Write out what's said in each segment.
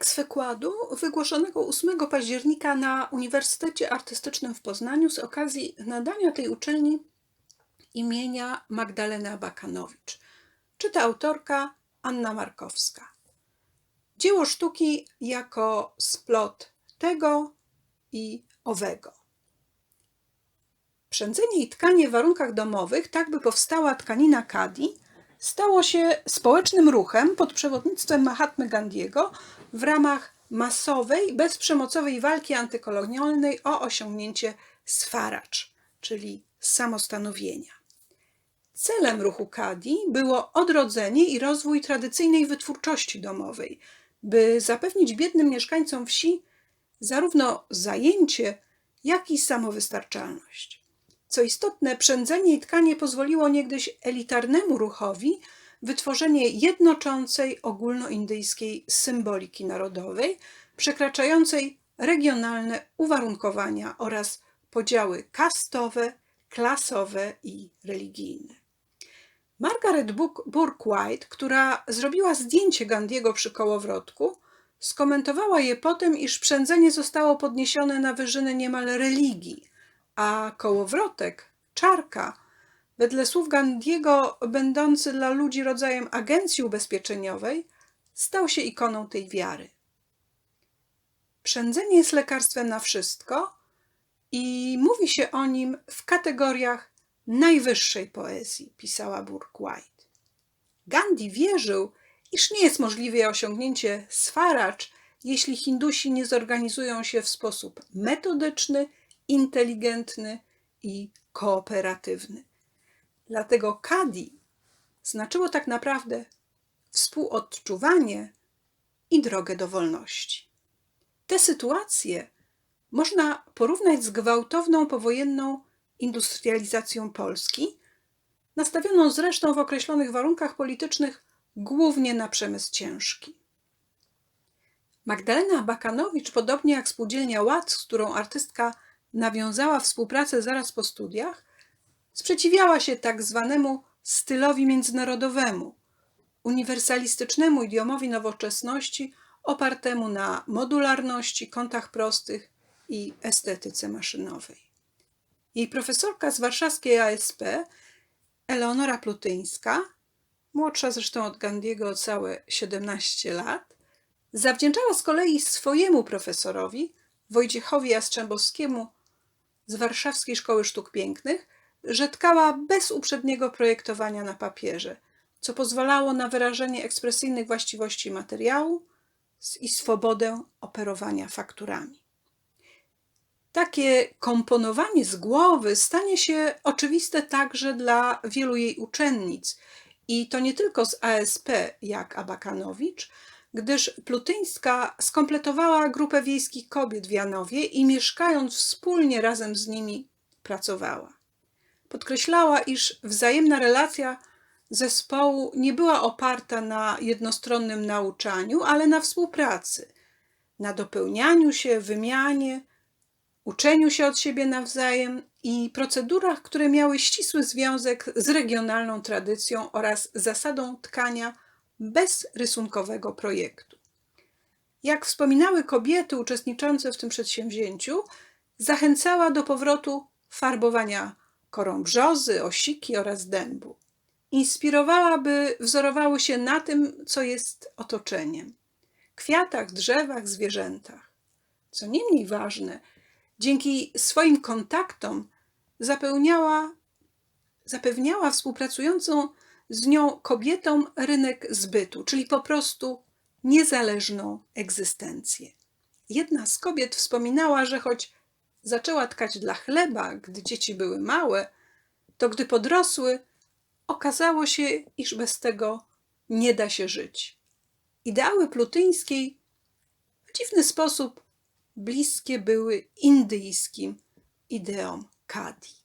Tekst wykładu wygłoszonego 8 października na Uniwersytecie Artystycznym w Poznaniu z okazji nadania tej uczelni imienia Magdaleny Abakanowicz. Czyta autorka Anna Markowska. Dzieło sztuki jako splot tego i owego. Przędzenie i tkanie w warunkach domowych, tak by powstała tkanina kadi, stało się społecznym ruchem pod przewodnictwem Mahatmy Gandiego w ramach masowej, bezprzemocowej walki antykolonialnej o osiągnięcie swaracz, czyli samostanowienia. Celem ruchu Kadi było odrodzenie i rozwój tradycyjnej wytwórczości domowej, by zapewnić biednym mieszkańcom wsi zarówno zajęcie, jak i samowystarczalność. Co istotne, przędzenie i tkanie pozwoliło niegdyś elitarnemu ruchowi wytworzenie jednoczącej ogólnoindyjskiej symboliki narodowej, przekraczającej regionalne uwarunkowania oraz podziały kastowe, klasowe i religijne. Margaret Burke-White, która zrobiła zdjęcie Gandiego przy kołowrotku, skomentowała je potem, iż przędzenie zostało podniesione na wyżyny niemal religii, a kołowrotek, czarka, wedle słów Gandiego, będący dla ludzi rodzajem agencji ubezpieczeniowej, stał się ikoną tej wiary. Przędzenie jest lekarstwem na wszystko i mówi się o nim w kategoriach najwyższej poezji, pisała Burke-White. Gandhi wierzył, iż nie jest możliwe osiągnięcie swaracz, jeśli Hindusi nie zorganizują się w sposób metodyczny, inteligentny i kooperatywny. Dlatego kadi znaczyło tak naprawdę współodczuwanie i drogę do wolności. Te sytuacje można porównać z gwałtowną powojenną industrializacją Polski, nastawioną zresztą w określonych warunkach politycznych głównie na przemysł ciężki. Magdalena Bakanowicz, podobnie jak spółdzielnia Ład, z którą artystka nawiązała współpracę zaraz po studiach, sprzeciwiała się tak zwanemu stylowi międzynarodowemu, uniwersalistycznemu idiomowi nowoczesności opartemu na modularności, kątach prostych i estetyce maszynowej. Jej profesorka z warszawskiej ASP, Eleonora Plutyńska, młodsza zresztą od Gandiego o całe 17 lat, zawdzięczała z kolei swojemu profesorowi, Wojciechowi Jastrzębowskiemu z Warszawskiej Szkoły Sztuk Pięknych, że tkała bez uprzedniego projektowania na papierze, co pozwalało na wyrażenie ekspresyjnych właściwości materiału i swobodę operowania fakturami. Takie komponowanie z głowy stanie się oczywiste także dla wielu jej uczennic, i to nie tylko z ASP, jak Abakanowicz, gdyż Plutyńska skompletowała grupę wiejskich kobiet w Janowie i mieszkając wspólnie razem z nimi pracowała. Podkreślała, iż wzajemna relacja zespołu nie była oparta na jednostronnym nauczaniu, ale na współpracy, na dopełnianiu się, wymianie, uczeniu się od siebie nawzajem i procedurach, które miały ścisły związek z regionalną tradycją oraz zasadą tkania bez rysunkowego projektu. Jak wspominały kobiety uczestniczące w tym przedsięwzięciu, zachęcała do powrotu farbowania korą brzozy, osiki oraz dębu. Inspirowała, by wzorowały się na tym, co jest otoczeniem kwiatach, drzewach, zwierzętach. Co nie mniej ważne, dzięki swoim kontaktom zapełniała, zapewniała współpracującą z nią kobietom rynek zbytu, czyli po prostu niezależną egzystencję. Jedna z kobiet wspominała, że choć zaczęła tkać dla chleba, gdy dzieci były małe, to gdy podrosły, okazało się, iż bez tego nie da się żyć. Ideały plutyńskiej w dziwny sposób bliskie były indyjskim ideom Kadi.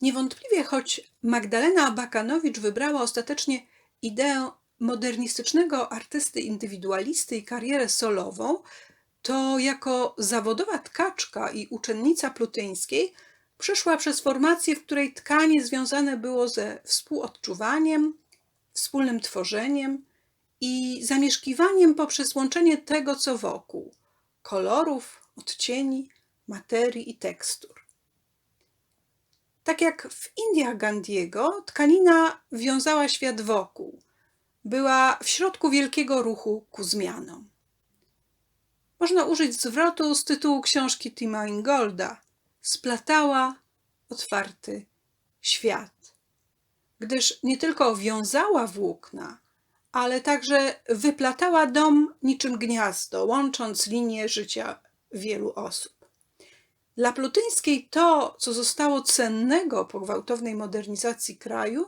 Niewątpliwie, choć Magdalena Abakanowicz wybrała ostatecznie ideę modernistycznego artysty indywidualisty i karierę solową, to jako zawodowa tkaczka i uczennica plutyńskiej przeszła przez formację, w której tkanie związane było ze współodczuwaniem, wspólnym tworzeniem i zamieszkiwaniem poprzez łączenie tego, co wokół kolorów, odcieni, materii i tekstur. Tak jak w Indiach Gandiego, tkanina wiązała świat wokół, była w środku wielkiego ruchu ku zmianom. Można użyć zwrotu z tytułu książki Tima Ingolda Splatała otwarty świat, gdyż nie tylko wiązała włókna, ale także wyplatała dom niczym gniazdo, łącząc linie życia wielu osób. Dla Plutyńskiej to, co zostało cennego po gwałtownej modernizacji kraju,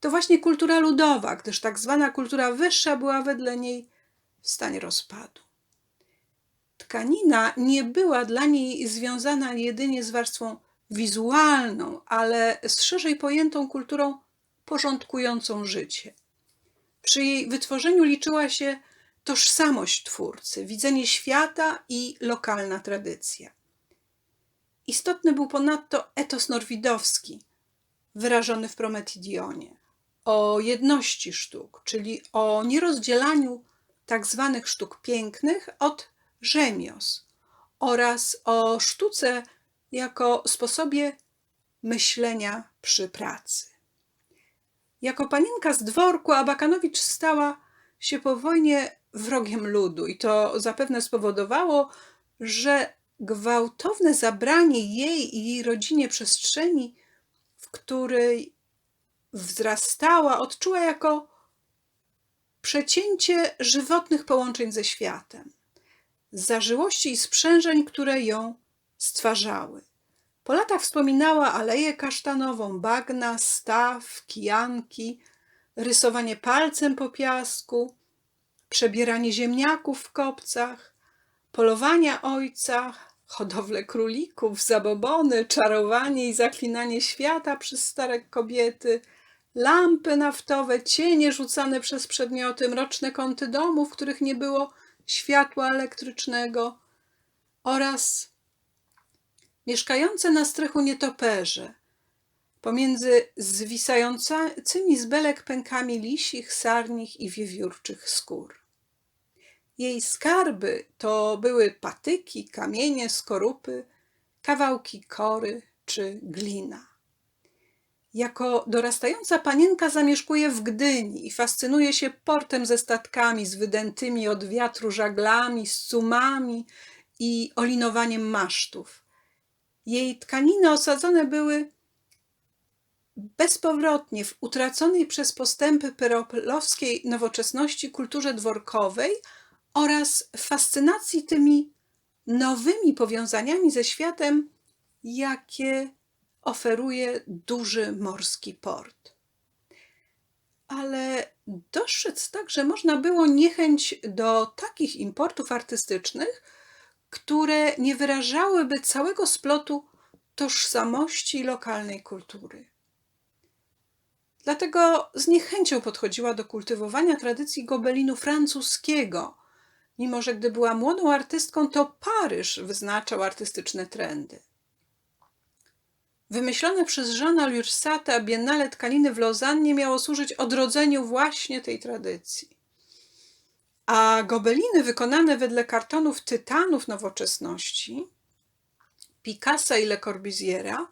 to właśnie kultura ludowa, gdyż tak zwana kultura wyższa była wedle niej w stanie rozpadu. Tkanina nie była dla niej związana jedynie z warstwą wizualną, ale z szerzej pojętą kulturą porządkującą życie. Przy jej wytworzeniu liczyła się tożsamość twórcy, widzenie świata i lokalna tradycja. Istotny był ponadto etos norwidowski, wyrażony w Prometidionie, o jedności sztuk, czyli o nierozdzielaniu tak zwanych sztuk pięknych od rzemios oraz o sztuce jako sposobie myślenia przy pracy. Jako panienka z dworku Abakanowicz stała się po wojnie wrogiem ludu i to zapewne spowodowało, że gwałtowne zabranie jej i jej rodzinie przestrzeni, w której wzrastała, odczuła jako przecięcie żywotnych połączeń ze światem, zażyłości i sprzężeń, które ją stwarzały. Po latach wspominała aleję kasztanową, bagna, staw, kijanki, rysowanie palcem po piasku, przebieranie ziemniaków w kopcach, polowania ojca, hodowlę królików, zabobony, czarowanie i zaklinanie świata przez stare kobiety, lampy naftowe, cienie rzucane przez przedmioty, mroczne kąty domu, w których nie było światła elektrycznego oraz mieszkające na strychu nietoperze, pomiędzy zwisającymi z belek pękami lisich, sarnich i wiewiórczych skór. Jej skarby to były patyki, kamienie, skorupy, kawałki kory czy glina. Jako dorastająca panienka zamieszkuje w Gdyni i fascynuje się portem ze statkami, z wydętymi od wiatru żaglami, z sumami i olinowaniem masztów. Jej tkaniny osadzone były bezpowrotnie w utraconej przez postępy peropolowskiej nowoczesności kulturze dworkowej oraz fascynacji tymi nowymi powiązaniami ze światem, jakie oferuje duży morski port. Ale dostrzec także można było niechęć do takich importów artystycznych, które nie wyrażałyby całego splotu tożsamości lokalnej kultury. Dlatego z niechęcią podchodziła do kultywowania tradycji gobelinu francuskiego, mimo że gdy była młodą artystką, to Paryż wyznaczał artystyczne trendy. Wymyślone przez Jeana Lursata Biennale tkaniny w Lozannie miało służyć odrodzeniu właśnie tej tradycji. A gobeliny wykonane wedle kartonów tytanów nowoczesności, Picassa i Le Corbusiera,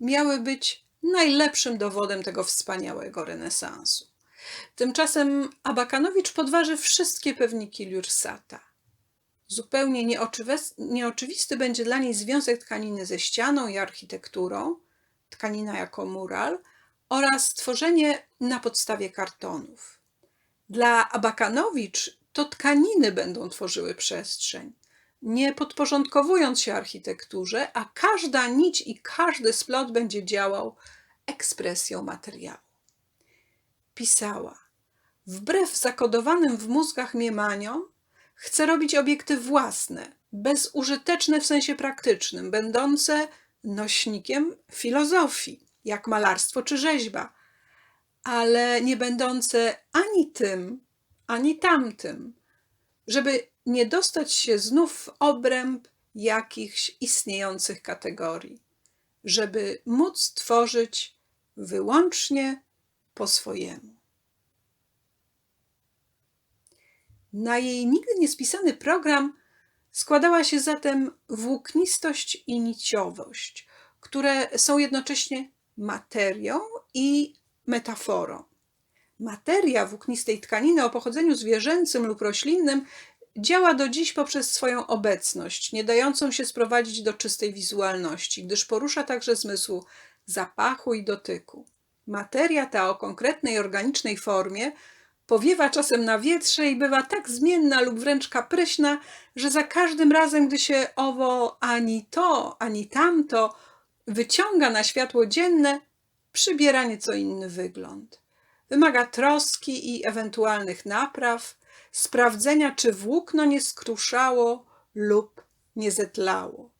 miały być najlepszym dowodem tego wspaniałego renesansu. Tymczasem Abakanowicz podważy wszystkie pewniki Lursata. Zupełnie nieoczywisty będzie dla niej związek tkaniny ze ścianą i architekturą, tkanina jako mural oraz tworzenie na podstawie kartonów. Dla Abakanowicz to tkaniny będą tworzyły przestrzeń, nie podporządkowując się architekturze, a każda nić i każdy splot będzie działał ekspresją materiału. Pisała: Wbrew zakodowanym w mózgach miemaniom, chcę robić obiekty własne, bezużyteczne w sensie praktycznym, będące nośnikiem filozofii, jak malarstwo czy rzeźba, ale nie będące ani tym, ani tamtym, żeby nie dostać się znów w obręb jakichś istniejących kategorii, żeby móc tworzyć wyłącznie po swojemu. Na jej nigdy niespisany program składała się zatem włóknistość i niciowość, które są jednocześnie materią i metaforą. Materia włóknistej tkaniny o pochodzeniu zwierzęcym lub roślinnym działa do dziś poprzez swoją obecność, nie dającą się sprowadzić do czystej wizualności, gdyż porusza także zmysł zapachu i dotyku. Materia ta o konkretnej organicznej formie powiewa czasem na wietrze i bywa tak zmienna lub wręcz kapryśna, że za każdym razem, gdy się owo ani to, ani tamto wyciąga na światło dzienne, przybiera nieco inny wygląd. Wymaga troski i ewentualnych napraw, sprawdzenia, czy włókno nie skruszało lub nie zetlało.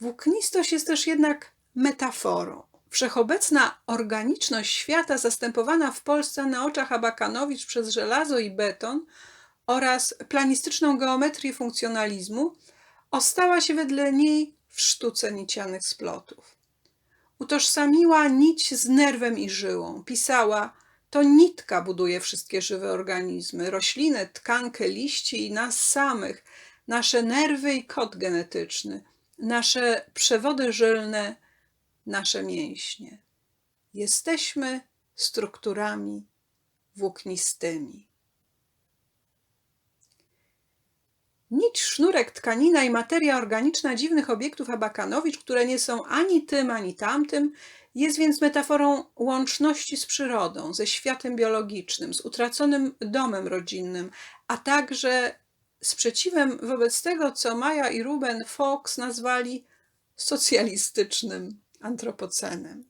Włóknistość jest też jednak metaforą. Wszechobecna organiczność świata, zastępowana w Polsce na oczach Abakanowicz przez żelazo i beton oraz planistyczną geometrię funkcjonalizmu, ostała się wedle niej w sztuce nicianych splotów. Utożsamiła nić z nerwem i żyłą. Pisała, to nitka buduje wszystkie żywe organizmy, rośliny, tkankę, liści i nas samych, nasze nerwy i kod genetyczny, nasze przewody żylne, nasze mięśnie. Jesteśmy strukturami włóknistymi. Nić, sznurek, tkanina i materia organiczna dziwnych obiektów Abakanowicz, które nie są ani tym, ani tamtym, jest więc metaforą łączności z przyrodą, ze światem biologicznym, z utraconym domem rodzinnym, a także sprzeciwem wobec tego, co Maja i Ruben Fox nazwali socjalistycznym antropocenem.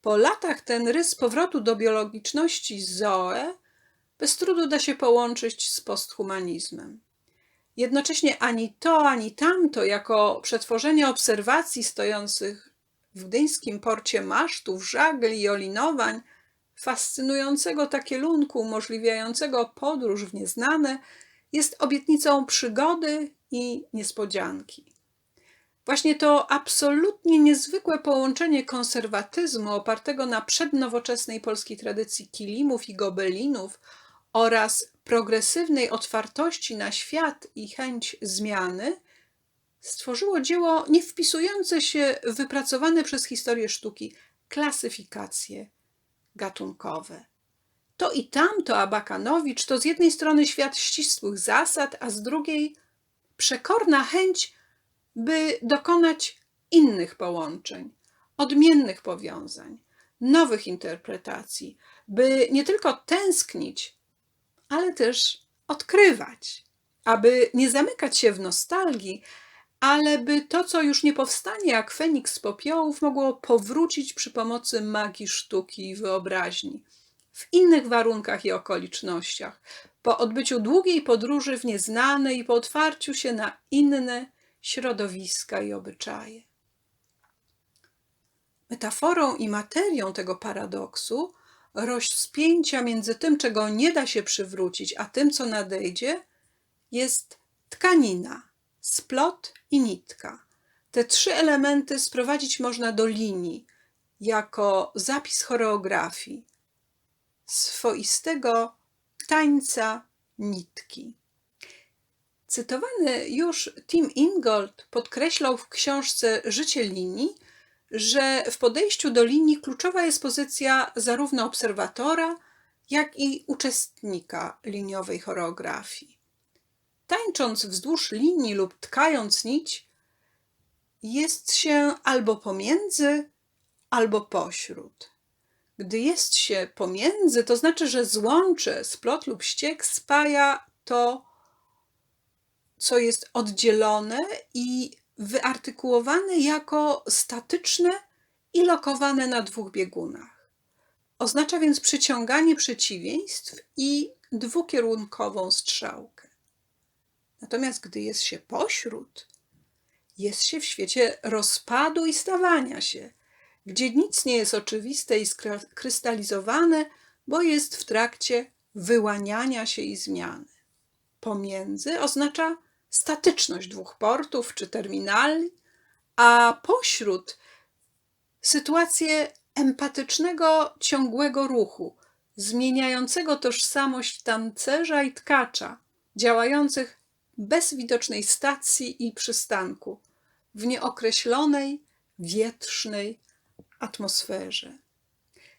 Po latach ten rys powrotu do biologiczności Zoe bez trudu da się połączyć z posthumanizmem. Jednocześnie ani to, ani tamto, jako przetworzenie obserwacji stojących w gdyńskim porcie masztów, żagli i olinowań, fascynującego takielunku umożliwiającego podróż w nieznane, jest obietnicą przygody i niespodzianki. Właśnie to absolutnie niezwykłe połączenie konserwatyzmu opartego na przednowoczesnej polskiej tradycji kilimów i gobelinów oraz progresywnej otwartości na świat i chęć zmiany stworzyło dzieło nie wpisujące się w wypracowane przez historię sztuki klasyfikacje gatunkowe. To i tamto Abakanowicz to z jednej strony świat ścisłych zasad, a z drugiej przekorna chęć, by dokonać innych połączeń, odmiennych powiązań, nowych interpretacji, by nie tylko tęsknić, ale też odkrywać, aby nie zamykać się w nostalgii, ale by to, co już nie powstanie jak Feniks z popiołów, mogło powrócić przy pomocy magii sztuki i wyobraźni, w innych warunkach i okolicznościach, po odbyciu długiej podróży w nieznane i po otwarciu się na inne środowiska i obyczaje. Metaforą i materią tego paradoksu rozpięcia między tym, czego nie da się przywrócić, a tym, co nadejdzie, jest tkanina, splot i nitka. Te trzy elementy sprowadzić można do linii, jako zapis choreografii, swoistego tańca nitki. Cytowany już Tim Ingold podkreślał w książce Życie linii, że w podejściu do linii kluczowa jest pozycja zarówno obserwatora, jak i uczestnika liniowej choreografii. Tańcząc wzdłuż linii lub tkając nić, jest się albo pomiędzy, albo pośród. Gdy jest się pomiędzy, to znaczy, że złącze, splot lub ściek spaja to, co jest oddzielone i wyartykułowane jako statyczne i lokowane na dwóch biegunach. Oznacza więc przyciąganie przeciwieństw i dwukierunkową strzałkę. Natomiast gdy jest się pośród, jest się w świecie rozpadu i stawania się, gdzie nic nie jest oczywiste i skrystalizowane, bo jest w trakcie wyłaniania się i zmiany. Pomiędzy oznacza statyczność dwóch portów czy terminali, a pośród sytuację empatycznego, ciągłego ruchu, zmieniającego tożsamość tancerza i tkacza, działających bez widocznej stacji i przystanku, w nieokreślonej, wietrznej atmosferze.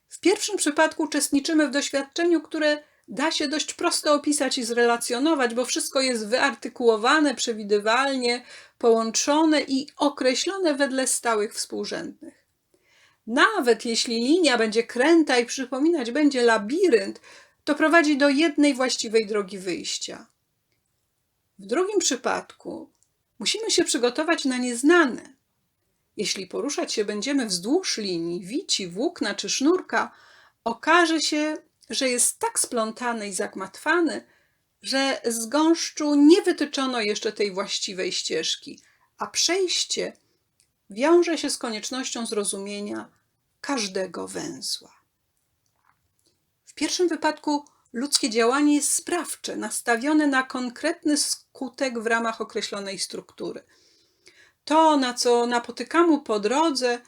W pierwszym przypadku uczestniczymy w doświadczeniu, które da się dość prosto opisać i zrelacjonować, bo wszystko jest wyartykułowane przewidywalnie, połączone i określone wedle stałych współrzędnych. Nawet jeśli linia będzie kręta i przypominać będzie labirynt, to prowadzi do jednej właściwej drogi wyjścia. W drugim przypadku musimy się przygotować na nieznane. Jeśli poruszać się będziemy wzdłuż linii, wici, włókna czy sznurka, okaże się, że jest tak splątany i zagmatwany, że z gąszczu nie wytyczono jeszcze tej właściwej ścieżki, a przejście wiąże się z koniecznością zrozumienia każdego węzła. W pierwszym wypadku ludzkie działanie jest sprawcze, nastawione na konkretny skutek w ramach określonej struktury. To, na co napotykamy po drodze,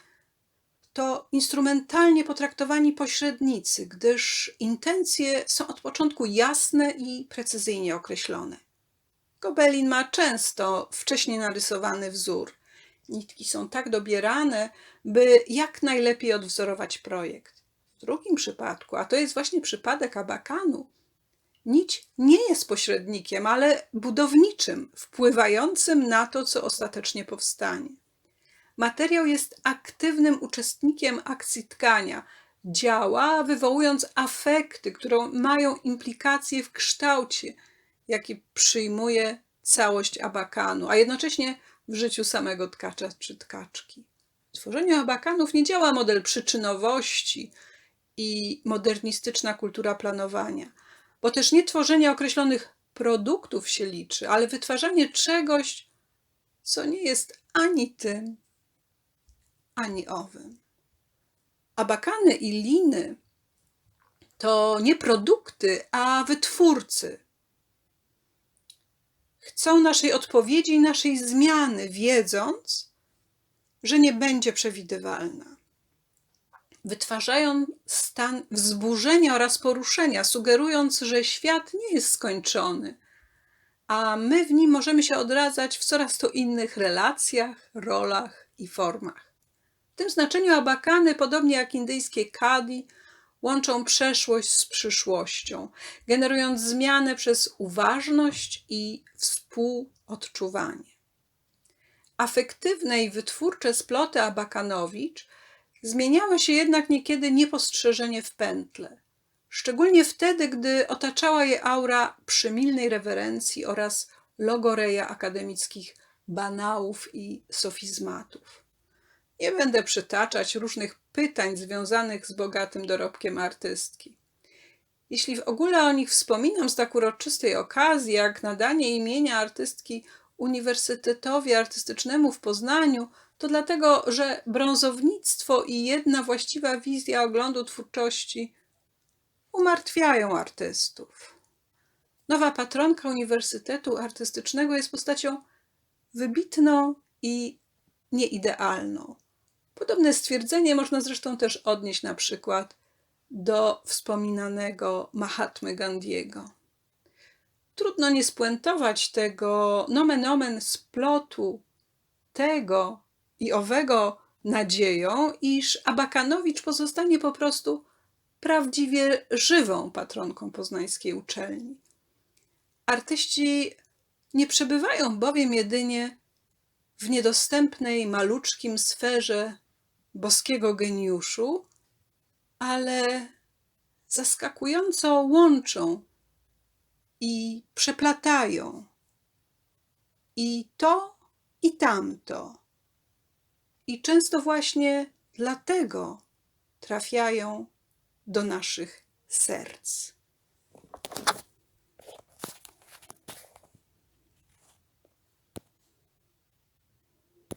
to instrumentalnie potraktowani pośrednicy, gdyż intencje są od początku jasne i precyzyjnie określone. Gobelin ma często wcześniej narysowany wzór. Nitki są tak dobierane, by jak najlepiej odwzorować projekt. W drugim przypadku, a to jest właśnie przypadek Abakanu, nić nie jest pośrednikiem, ale budowniczym, wpływającym na to, co ostatecznie powstanie. Materiał jest aktywnym uczestnikiem akcji tkania. Działa, wywołując afekty, które mają implikacje w kształcie, jaki przyjmuje całość abakanu, a jednocześnie w życiu samego tkacza czy tkaczki. W tworzeniu abakanów nie działa model przyczynowości i modernistyczna kultura planowania, bo też nie tworzenie określonych produktów się liczy, ale wytwarzanie czegoś, co nie jest ani tym, ani owym. Abakany i liny to nie produkty, a wytwórcy. Chcą naszej odpowiedzi i naszej zmiany, wiedząc, że nie będzie przewidywalna. Wytwarzają stan wzburzenia oraz poruszenia, sugerując, że świat nie jest skończony, a my w nim możemy się odradzać w coraz to innych relacjach, rolach i formach. Tym znaczeniu abakany, podobnie jak indyjskie kadi, łączą przeszłość z przyszłością, generując zmianę przez uważność i współodczuwanie. Afektywne i wytwórcze sploty Abakanowicz zmieniały się jednak niekiedy niepostrzeżenie w pętle, szczególnie wtedy, gdy otaczała je aura przymilnej rewerencji oraz logoreja akademickich banałów i sofizmatów. Nie będę przytaczać różnych pytań związanych z bogatym dorobkiem artystki. Jeśli w ogóle o nich wspominam z tak uroczystej okazji, jak nadanie imienia artystki Uniwersytetowi Artystycznemu w Poznaniu, to dlatego, że brązownictwo i jedna właściwa wizja oglądu twórczości umartwiają artystów. Nowa patronka Uniwersytetu Artystycznego jest postacią wybitną i nieidealną. Podobne stwierdzenie można zresztą też odnieść na przykład do wspominanego Mahatmy Gandiego. Trudno nie spuentować tego nomen omen splotu tego i owego nadzieją, iż Abakanowicz pozostanie po prostu prawdziwie żywą patronką poznańskiej uczelni. Artyści nie przebywają bowiem jedynie w niedostępnej, maluczkim sferze boskiego geniuszu, ale zaskakująco łączą i przeplatają i to, i tamto. I często właśnie dlatego trafiają do naszych serc.